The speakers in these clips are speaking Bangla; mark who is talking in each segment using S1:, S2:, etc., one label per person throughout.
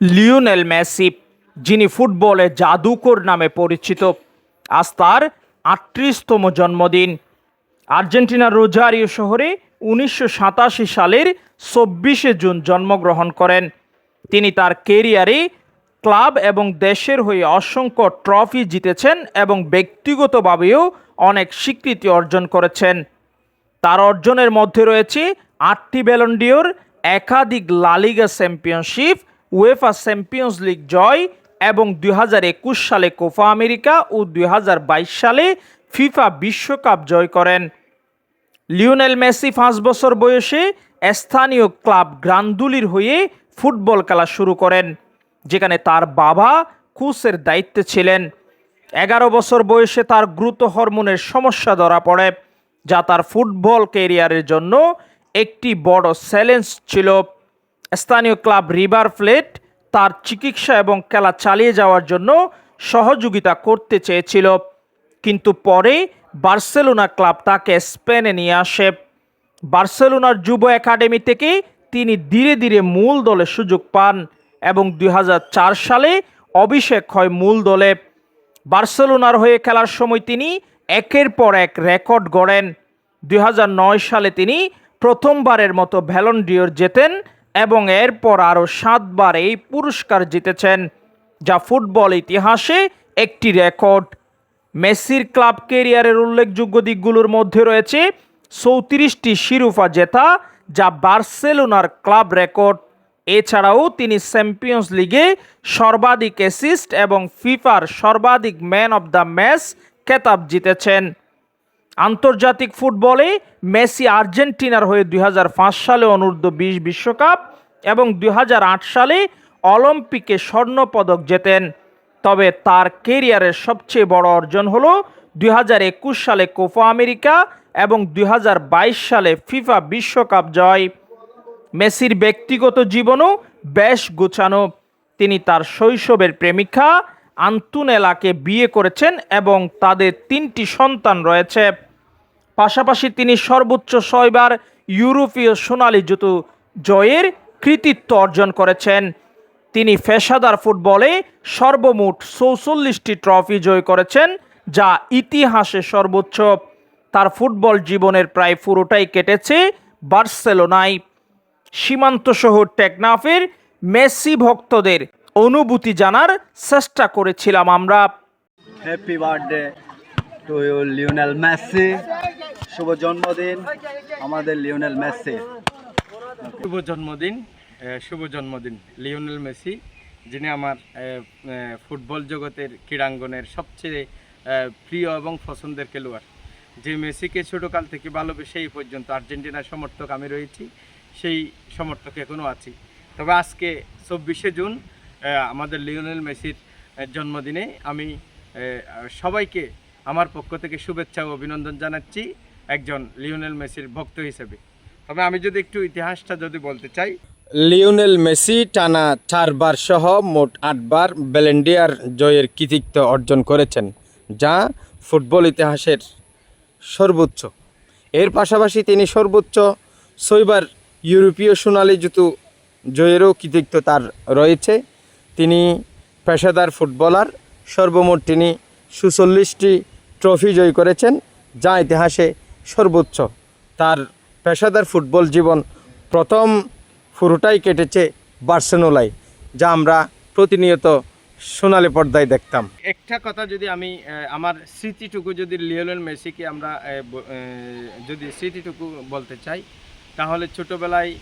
S1: লিওনেল মেসি, যিনি ফুটবলে জাদুকর নামে পরিচিত। আজ তার আটত্রিশতম জন্মদিন। আর্জেন্টিনার রোজারিও শহরে উনিশশো সাতাশি সালের চব্বিশে জুন জন্মগ্রহণ করেন। তিনি তার কেরিয়ারে ক্লাব এবং দেশের হয়ে অসংখ্য ট্রফি জিতেছেন এবং ব্যক্তিগতভাবেও অনেক স্বীকৃতি অর্জন করেছেন। তার অর্জনের মধ্যে রয়েছে আটটি ব্যালন্ডিওর একাধিক La Liga championship UEFA champions league জয় এবং দুই হাজার একুশ সালে কোপা আমেরিকা ও দু হাজার বাইশ সালে ফিফা বিশ্বকাপ জয় করেন। লিওনেল মেসি পাঁচ বছর বয়সে স্থানীয় ক্লাব গ্রান্দুলির হয়ে ফুটবল খেলা শুরু করেন, যেখানে তার বাবা কোচের দায়িত্বে ছিলেন। এগারো বছর বয়সে তার গ্রুত হরমোনের সমস্যা ধরা পড়ে, যা তার ফুটবল কেরিয়ারের জন্য একটি বড় চ্যালেঞ্জ ছিল। স্থানীয় ক্লাব রিভার প্লেট তার চিকিৎসা এবং খেলা চালিয়ে যাওয়ার জন্য সহযোগিতা করতে চেয়েছিল। কিন্তু পরে বার্সেলোনা ক্লাব তাকে স্পেনে নিয়ে আসে। বার্সেলোনার যুব একাডেমি থেকে তিনি ধীরে ধীরে মূল দলে সুযোগ পান এবং দুই হাজার চার সালে অভিষেক হয় মূল দলে। বার্সেলোনার হয়ে খেলার সময় তিনি একের পর এক রেকর্ড গড়েন। দুই হাজার নয় সালে তিনি প্রথমবারের মতো ভ্যালন্ডিওর জেতেন এবং এরপর আরও সাতবার এই পুরস্কার জিতেছেন, যা ফুটবল ইতিহাসে একটি রেকর্ড। মেসির ক্লাব কেরিয়ারের উল্লেখযোগ্য দিকগুলোর মধ্যে রয়েছে চৌত্রিশটি শিরোপা জেতা, যা বার্সেলোনার ক্লাব রেকর্ড। এছাড়াও তিনি চ্যাম্পিয়ন্স লিগে সর্বাধিক অ্যাসিস্ট এবং ফিফার সর্বাধিক ম্যান অব দ্য ম্যাচ খেতাব জিতেছেন। আন্তর্জাতিক ফুটবলে মেসি আর্জেন্টিনার হয়ে দুই হাজার পাঁচ সালে অনূর্ধ্ব বিশ বিশ্বকাপ এবং দুই হাজার আট সালে অলিম্পিকে স্বর্ণপদক জেতেন। তবে তার কেরিয়ারের সবচেয়ে বড় অর্জন হলো দুই সালে কোপা আমেরিকা এবং দুই হাজার বাইশ সালে ফিফা বিশ্বকাপ জয়। মেসির ব্যক্তিগত জীবনও বেশ গোছানো। তিনি তার শৈশবের প্রেমিকা আন্তুনেলাকে বিয়ে করেছেন এবং তাদের তিনটি সন্তান রয়েছে। পাশাপাশি তিনি সর্বোচ্চ ছয়বার ইউরোপীয় সোনালী জুতো জয়ের কৃতিত্ব অর্জন করেছেন। তিনি পেশাদার ফুটবলে সর্বমোট চৌচল্লিশটি ট্রফি জয় করেছেন, যা ইতিহাসে সর্বোচ্চ। তার ফুটবল জীবনের প্রায় পুরোটাই কেটেছে বার্সেলোনায়। সীমান্ত শহর টেকনাফের মেসি ভক্তদের অনুভূতি জানার চেষ্টা করেছিলাম আমরা।
S2: Happy birthday to you Lionel Messi শুভ জন্মদিন, আমাদের লিওনেল মেসি।
S3: শুভ জন্মদিন শুভ জন্মদিন, লিওনেল মেসি, যিনি আমার ফুটবল জগতের ক্রীড়াঙ্গনের সবচেয়ে প্রিয় এবং পছন্দের খেলোয়াড়। যে মেসিকে ছোটোকাল থেকে ভালোবেসে এই পর্যন্ত আর্জেন্টিনার সমর্থক আমি রয়েছি, সেই সমর্থক এখনও আছি। তবে আজকে চব্বিশে জুন আমাদের লিওনেল মেসির জন্মদিনে আমি সবাইকে আমার পক্ষ থেকে শুভেচ্ছা ও অভিনন্দন জানাচ্ছি। একজন লিওনেল মেসির ভক্ত হিসেবে। তবে আমি যদি একটু ইতিহাসটা যদি বলতে চাই। লিওনেল মেসি টানা চারবার সহ মোট আটবার ব্যালেন্ডিয়ার জয়ের কৃতিত্ব অর্জন করেছেন, যা ফুটবল ইতিহাসের সর্বোচ্চ। এর পাশাপাশি তিনি সর্বোচ্চ ছয়বার ইউরোপীয় সোনালি জুতো জয়েরও কৃতিত্ব তার রয়েছে। তিনি পেশাদার ফুটবলার, সর্বমোট তিনি সুচল্লিশটি ট্রফি জয় করেছেন, যা ইতিহাসে সর্বোচ্চ। তার পেশাদার ফুটবল জীবন প্রথম পুরোটাই কেটেছে বার্সেলোনায়, যা আমরা প্রতিনিয়ত সোনালি পর্দায় দেখতাম। একটা কথা যদি আমি আমার স্মৃতিটুকু যদি লিওলেন মেসিকে আমরা যদি স্মৃতিটুকু বলতে চাই, তাহলে ছোটোবেলায়,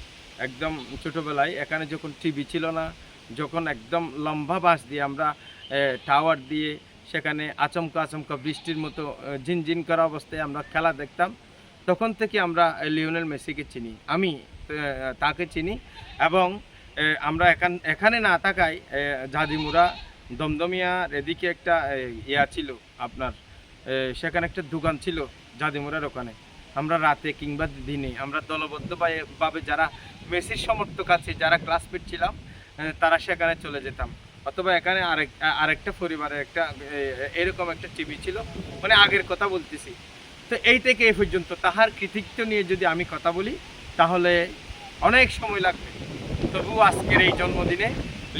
S3: একদম ছোটোবেলায়, এখানে যখন টিভি ছিল না, যখন একদম লম্বা বাস দিয়ে আমরা টাওয়ার দিয়ে সেখানে আচমকা আচমকা বৃষ্টির মতো ঝিনঝিন করা অবস্থায় আমরা খেলা দেখতাম। তখন থেকে আমরা লিওনেল মেসিকে চিনি। আমি তাকে চিনি এবং আমরা এখান, এখানে না থাকায় জাদিমুরা দমদমিয়ার এদিকে একটা ইয়া ছিল আপনার সেখানে একটা দোকান ছিল জাদিমুরার ওখানে। আমরা রাতে কিংবা দিনে, আমরা দলবদ্ধভাবে, ভাবে যারা মেসির সমর্থক আছে, যারা ক্লাসমেট ছিলাম তারা সেখানে চলে যেতাম। অথবা এখানে আরেক, আরেকটা পরিবারের একটা এরকম একটা টিভি ছিল। মানে আগের কথা বলতেছি। তো এই থেকে এই পর্যন্ত তাহার কৃতিত্ব নিয়ে যদি আমি কথা বলি, তাহলে অনেক সময় লাগবে। তবুও আজকের এই জন্মদিনে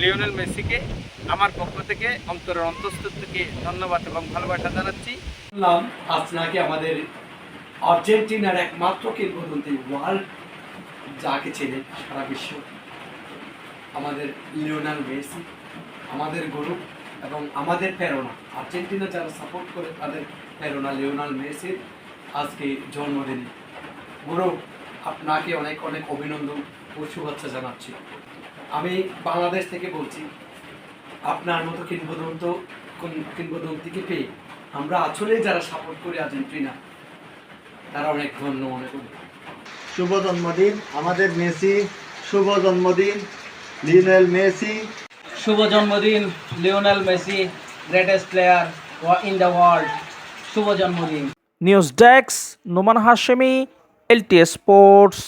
S3: লিওনেল মেসিকে আমার পক্ষ থেকে, অন্তরের অন্তঃস্থ থেকে ধন্যবাদ এবং ভালোবাসা জানাচ্ছি।
S4: শুনলাম আজ নাকি আমাদের আর্জেন্টিনার একমাত্র কিংবদন্তি ওয়ার্ল্ড যাকে চেনে সারা বিশ্ব। আমাদের লিওনাল মেসি। আমাদের গরু এবং আমাদের প্রেরণা। আর্জেন্টিনা যারা সাপোর্ট করে তাদের প্রেরণা লিওনাল মেসির আজকে জন্মদিন। গুরু, আপনাকে অনেক অনেক অভিনন্দন ও শুভেচ্ছা জানাচ্ছি। আমি বাংলাদেশ থেকে বলছি, আপনার মতো কিংবদন্ত কিংবদন্তিকে পেয়ে আমরা আসলেই যারা সাপোর্ট করি আর্জেন্টিনা, তারা অনেক ধন্য মনে করি।
S2: শুভ জন্মদিন, আমাদের মেসি, শুভ জন্মদিন, লিওনেল মেসি
S5: শুভ জন্মদিন, Lionel Messi greatest player in the world শুভ জন্মদিন।
S1: News desk Noman Hashemi LT sports